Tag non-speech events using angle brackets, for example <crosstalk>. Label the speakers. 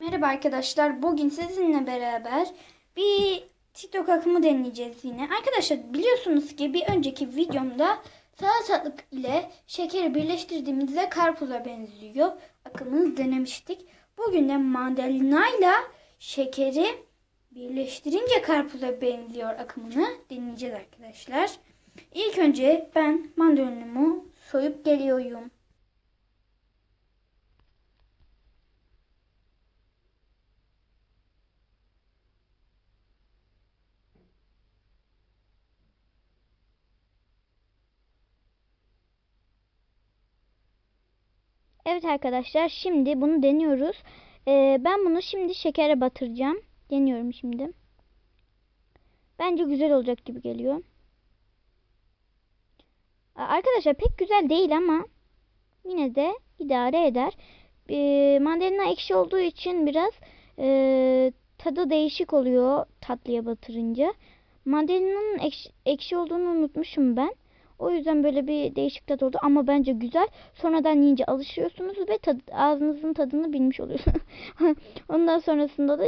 Speaker 1: Merhaba arkadaşlar. Bugün sizinle beraber bir TikTok akımı deneyeceğiz yine. Arkadaşlar biliyorsunuz ki bir önceki videomda salatalık ile şekeri birleştirdiğimizde karpuza benziyor. Akımını denemiştik. Bugün de mandalina ile şekeri birleştirince karpuza benziyor akımını deneyeceğiz arkadaşlar. İlk önce ben mandalinumu soyup geliyorum.
Speaker 2: Evet arkadaşlar şimdi bunu deniyoruz. Ee, ben bunu şimdi şekere batıracağım. Deniyorum şimdi. Bence güzel olacak gibi geliyor. Arkadaşlar pek güzel değil ama yine de idare eder. Ee, mandalina ekşi olduğu için biraz ee, tadı değişik oluyor tatlıya batırınca. Mandalina'nın ekşi, ekşi olduğunu unutmuşum ben. O yüzden böyle bir değişik tat oldu ama bence güzel. Sonradan yiyince alışıyorsunuz ve tad, ağzınızın tadını bilmiş oluyorsunuz. <laughs> Ondan sonrasında da